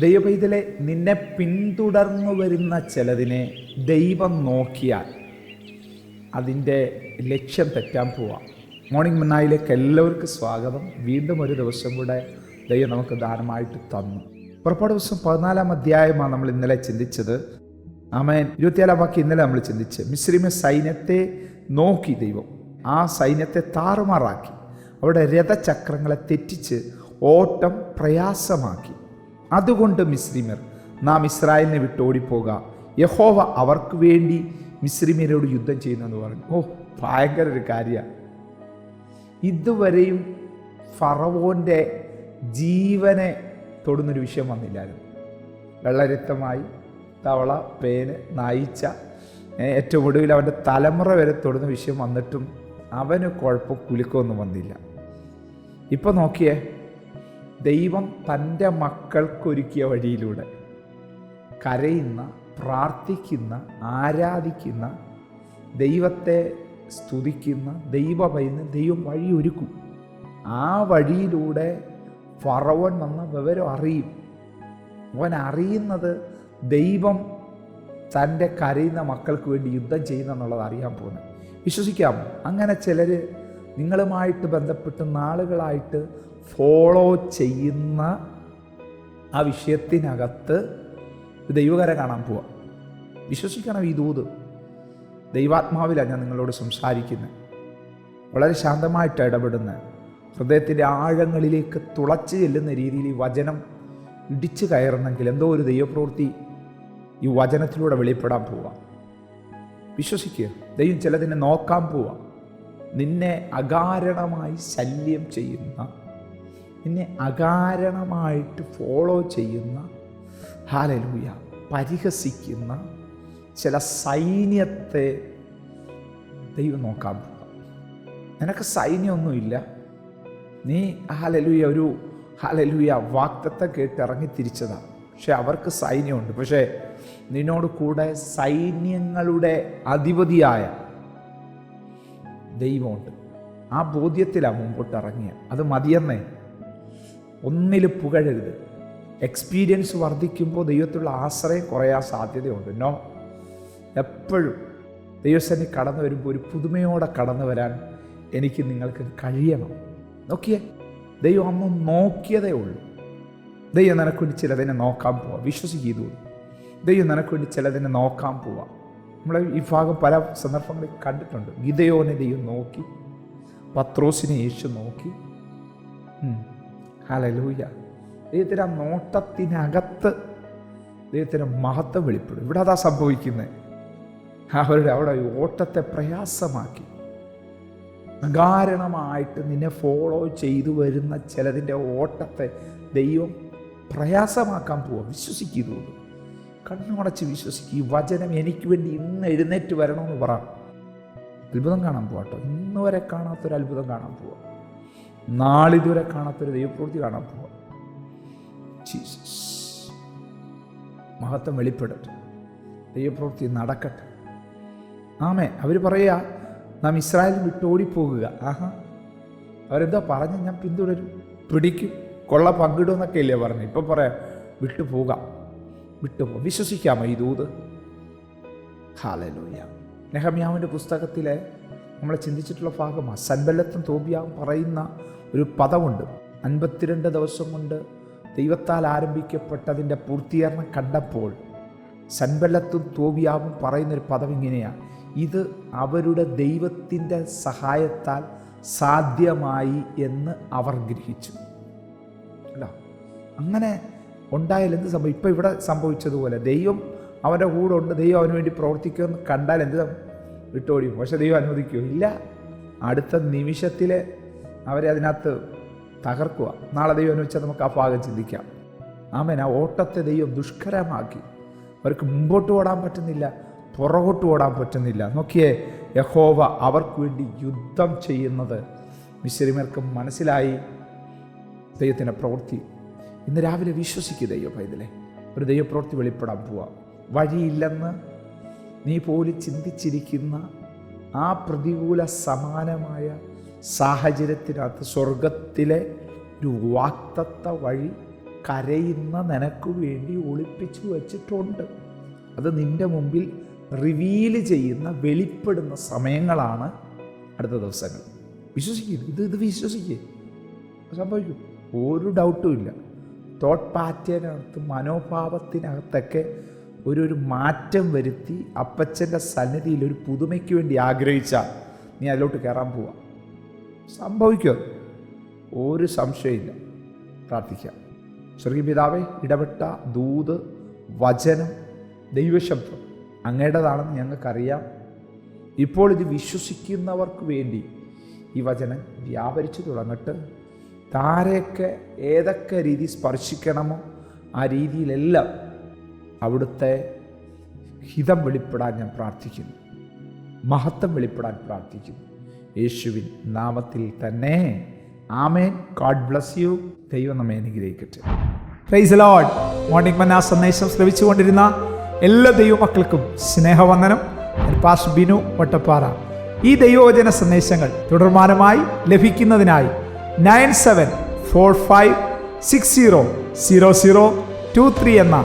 ദൈവപൈതലെ നിന്നെ പിന്തുടർന്നു വരുന്ന ചിലതിനെ ദൈവം നോക്കിയാൽ അതിന്റെ ലക്ഷ്യം തെറ്റാൻ പോവാം. മോർണിംഗ് മന്നായിലേക്ക് എല്ലാവർക്കും സ്വാഗതം. വീണ്ടും ഒരു ദിവസം കൂടെ ദൈവം നമുക്ക് ദാനമായിട്ട് തന്നു. പുറപ്പാട് ദിവസം പതിനാലാം അധ്യായമാണ് നമ്മൾ ഇന്നലെ ചിന്തിച്ചത്. ആമേൻ. ഇരുപത്തിയാലാം വാക്യം ഇന്നലെ നമ്മൾ ചിന്തിച്ച്. മിശ്രിമ സൈന്യത്തെ നോക്കി ദൈവം. ആ സൈന്യത്തെ താറുമാറാക്കി. അവിടെ രഥചക്രങ്ങളെ തെറ്റിച്ച് ഓട്ടം പ്രയാസമാക്കി. അതുകൊണ്ട് മിശ്രിമർ നാം ഇസ്രായേലിനെ വിട്ട് ഓടിപ്പോക. യഹോവ അവർക്ക് വേണ്ടി മിശ്രിമരോട് യുദ്ധം ചെയ്യുന്നെന്ന് പറഞ്ഞു. ഓ ഭയങ്കര ഒരു കാര്യമാണ് ഇതുവരെയും ഫറവോന്റെ ജീവനെ തൊടുന്നൊരു വിഷയം വന്നില്ലായിരുന്നു. വെള്ളരക്തമായി തവള പേന് നായിച്ച ഏറ്റവും ഒടുവിൽ അവന്റെ തലമുറ വരെ തൊടുന്ന വിഷയം വന്നിട്ടും അവന് കുഴപ്പം കുലുക്കമൊന്നും വന്നില്ല. ഇപ്പം നോക്കിയേ ദൈവം തന്റെ മക്കൾക്കൊരുക്കിയ വഴിയിലൂടെ കരയുന്ന പ്രാർത്ഥിക്കുന്ന ആരാധിക്കുന്ന ദൈവത്തെ സ്തുതിക്കുന്ന ദൈവഭയന്ന് ദൈവം വഴി ഒരുക്കും ആ വഴിയിലൂടെ ഫറവൻ വന്ന വിവരം അറിയും. അവൻ അറിയുന്നത് ദൈവം തന്റെ കരയുന്ന മക്കൾക്ക് വേണ്ടി യുദ്ധം ചെയ്യുന്ന എന്നുള്ളത് അറിയാൻ പോകുന്നത്. വിശ്വസിക്കാമോ? അങ്ങനെ ചിലർ നിങ്ങളുമായിട്ട് ബന്ധപ്പെട്ട് നാളുകളായിട്ട് ഫോളോ ചെയ്യുന്ന ആ വിഷയത്തിനകത്ത് ദൈവകര കാണാൻ പോവാം. വിശ്വസിക്കണം ഈ ദൂത്. ദൈവാത്മാവിലാണ് ഞാൻ നിങ്ങളോട് സംസാരിക്കുന്നത് വളരെ ശാന്തമായിട്ട് ഇടപെടുന്ന. ഹൃദയത്തിന്റെ ആഴങ്ങളിലേക്ക് തുളച്ച് ചെല്ലുന്ന രീതിയിൽ ഈ വചനം ഇടിച്ചു കയറണമെങ്കിൽ എന്തോ ഒരു ദൈവപ്രവൃത്തി ഈ വചനത്തിലൂടെ വെളിപ്പെടാൻ പോവാം. വിശ്വസിക്കുക ദൈവം ചിലതിനെ നോക്കാൻ പോവാം. നിന്നെ അകാരണമായി ശല്യം ചെയ്യുന്ന നിന്നെ അകാരണമായിട്ട് ഫോളോ ചെയ്യുന്ന ഹാലലൂയ പരിഹസിക്കുന്ന ചില സൈന്യത്തെ ദൈവം നോക്കാൻ നിനക്ക് സൈന്യമൊന്നുമില്ല. നീ ഹാലലൂയ ഒരു ഹാലലൂയ വാക്തത്തെ കേട്ട് ഇറങ്ങി തിരിച്ചതാണ് പക്ഷെ അവർക്ക് സൈന്യമുണ്ട്. പക്ഷേ നിന്നോട് കൂടെ സൈന്യങ്ങളുടെ അധിപതിയായ ദൈവമുണ്ട്. ആ ബോധ്യത്തിലാണ് മുമ്പോട്ട് ഇറങ്ങിയത് അത് മതിയെന്നേ. ഒന്നിൽ പുകഴരുത്. എക്സ്പീരിയൻസ് വർദ്ധിക്കുമ്പോൾ ദൈവത്തിലുള്ള ആശ്രയം കുറയാൻ സാധ്യതയുണ്ട്. നോ എപ്പോഴും ദൈവസേന കടന്നു വരുമ്പോൾ ഒരു പുതുമയോടെ കടന്നു വരാൻ എനിക്ക് നിങ്ങൾക്ക് കഴിയണം. നോക്കിയേ. ദൈവം അമ്മ നോക്കിയതേ ഉള്ളൂ. ദൈവം നിനക്ക് വേണ്ടി ചിലതിനെ നോക്കാൻ പോവാം. വിശ്വസിക്കുന്നു ദൈവം നിനക്ക് വേണ്ടി ചിലതിനെ നോക്കാൻ പോവാം. നമ്മൾ ഈ ഭാഗം പല സന്ദർഭങ്ങളിൽ കണ്ടിട്ടുണ്ട്. ഗിതയോനെ ദൈവം നോക്കി. പത്രോസിനെ യേശു നോക്കി. ഹലലൂയ ദൈവത്തിന്റെ ആ നോട്ടത്തിനകത്ത് ദൈവത്തിന്റെ മഹത്വം വെളിപ്പെടും. ഇവിടെ അതാ സംഭവിക്കുന്നത് അവരുടെ അവിടെ ഓട്ടത്തെ പ്രയാസമാക്കി. അകാരണമായിട്ട് നിന്നെ ഫോളോ ചെയ്തു വരുന്ന ചിലതിന്റെ ഓട്ടത്തെ ദൈവം പ്രയാസമാക്കാൻ പോവുക വിശ്വസിക്കുന്നു കണ്ണുമടച്ച് വിശ്വസിക്കുക ഈ വചനം എനിക്ക് വേണ്ടി ഇന്ന് എഴുന്നേറ്റ് വരണമെന്ന് പറ. അത്ഭുതം കാണാൻ പോവാട്ടോ ഇന്ന് വരെ കാണാത്തൊരു അത്ഭുതം കാണാൻ പോവാം. നാളിതുവരെ കാണാത്തൊരു ദൈവപ്രവൃത്തി കാണാൻ പോവാം. ജീസസ് മഹത്വം വെളിപ്പെടട്ടെ. ദൈവപ്രവൃത്തി നടക്കട്ടെ. ആമേ അവർ പറയുക നാം ഇസ്രായേൽ വിട്ടോടിപ്പോകുക ആഹാ. അവരെന്താ പറഞ്ഞ് ഞാൻ പിന്തുടരും. പിടിക്കും. കൊള്ള പങ്കിടുമെന്നൊക്കെ അല്ലേ പറഞ്ഞു. ഇപ്പം പറയാം വിട്ടുപോക വിട്ടുപോ വിശ്വസിക്കാമോ ഈ ദൂത്? ഹാലലൂയ. നെഹമ്യാവിന്റെ പുസ്തകത്തിലെ നമ്മൾ ചിന്തിച്ചിട്ടുള്ള ഭാഗമാണ് സൻബല്ലത്തും തോബിയാവും പറയുന്ന ഒരു പദമുണ്ട്. അൻപത്തിരണ്ട് ദിവസം കൊണ്ട് ദൈവത്താൽ ആരംഭിക്കപ്പെട്ടതിന്റെ പൂർത്തീകരണം കണ്ടപ്പോൾ സൻബല്ലത്തും തോബിയാവും പറയുന്നൊരു പദം ഇങ്ങനെയാണ് ഇത് അവരുടെ ദൈവത്തിന്റെ സഹായത്താൽ സാധ്യമായി എന്ന് അവർ ഗ്രഹിച്ചു. അല്ല അങ്ങനെ ഉണ്ടായാൽ എന്ത് സംഭവം? ഇപ്പം ഇവിടെ സംഭവിച്ചതുപോലെ ദൈവം അവന്റെ കൂടെ ഉണ്ട്. ദൈവം അവന് വേണ്ടി പ്രവർത്തിക്കുമെന്ന് കണ്ടാൽ എന്ത് വിട്ടോടിയും. പക്ഷെ ദൈവം അനുവദിക്കുകയോ ഇല്ല. അടുത്ത നിമിഷത്തിൽ അവരെ അതിനകത്ത് തകർക്കുക. നാളെ ദൈവം അനുവദിച്ചാൽ നമുക്ക് ആ ഭാഗം ചിന്തിക്കാം. ആമേൻ. ആ ഓട്ടത്തെ ദൈവം ദുഷ്കരമാക്കി. അവർക്ക് മുമ്പോട്ട് ഓടാൻ പറ്റുന്നില്ല പുറകോട്ട് ഓടാൻ പറ്റുന്നില്ല. നോക്കിയേ യഹോവ അവർക്ക് വേണ്ടി യുദ്ധം ചെയ്യുന്നത്. മിശ്രിമർക്ക് മനസ്സിലായി ദൈവത്തിന്റെ പ്രവൃത്തി. ഇന്ന് രാവിലെ വിശ്വസിക്കുക ദൈവ പൈതലെ. ഒരു ദൈവപ്രവൃത്തി വെളിപ്പെടാൻ പോവാം. വഴിയില്ലെന്ന് നീ പോലും ചിന്തിച്ചിരിക്കുന്ന ആ പ്രതികൂല സമാനമായ സാഹചര്യത്തിനകത്ത് സ്വർഗത്തിലെ ഒരു വാക്തത്വ വഴി കരയുന്ന നിനക്ക് വേണ്ടി ഒളിപ്പിച്ചു വച്ചിട്ടുണ്ട്. അത് നിന്റെ മുമ്പിൽ റിവീൽ ചെയ്യുന്ന വെളിപ്പെടുന്ന സമയങ്ങളാണ് അടുത്ത ദിവസങ്ങൾ. വിശ്വസിക്കും ഇത് ഇത് വിശ്വസിക്കുക സംഭവിക്കും. ഒരു ഡൗട്ടും ഇല്ല. തോട്ട് പാറ്റേനകത്ത് മനോഭാവത്തിനകത്തൊക്കെ ഒരു ഒരു മാറ്റം വരുത്തി അപ്പച്ചന്റെ സന്നിധിയിൽ ഒരു പുതുമയ്ക്ക് വേണ്ടി ആഗ്രഹിച്ചാൽ നീ അതിലോട്ട് കയറാൻ പോവാ. സംഭവിക്കും? ഒരു സംശയമില്ല പ്രാർത്ഥിക്കാം. സ്വർഗീയ പിതാവേ ഇടപെട്ട ദൂത് വചനം ദൈവശബ്ദം അങ്ങയുടേതാണെന്ന് ഞങ്ങൾക്കറിയാം. ഇപ്പോൾ ഇത് വിശ്വസിക്കുന്നവർക്ക് വേണ്ടി ഈ വചനം വ്യാപരിച്ചു തുടങ്ങട്ട്. താരയൊക്കെ ഏതൊക്കെ രീതി സ്പർശിക്കണമോ ആ രീതിയിലെല്ലാം അവിടുത്തെ ഹിതം വെളിപ്പെടാൻ ഞാൻ പ്രാർത്ഥിക്കുന്നു. മഹത്വം വെളിപ്പെടാൻ പ്രാർത്ഥിക്കുന്നു. യേശുവിൻ നാമത്തിൽ തന്നെ. ആമേൻ. ഗോഡ് ബ്ലസ് യു ദൈവം നമ്മെ അനുഗ്രഹിക്കട്ടെ. പ്രൈസ് ലോഡ് മോർണിംഗ് മന്ന സന്ദേശം ശ്രവിച്ചുകൊണ്ടിരുന്ന എല്ലാ ദൈവമക്കൾക്കും സ്നേഹവന്ദനം. പാസ് ബിനു വട്ടപ്പാറ ഈ ദൈവവചന സന്ദേശങ്ങൾ തുടർമാനമായി ലഭിക്കുന്നതിനായി nine seven four five six zero zero zero two three എന്ന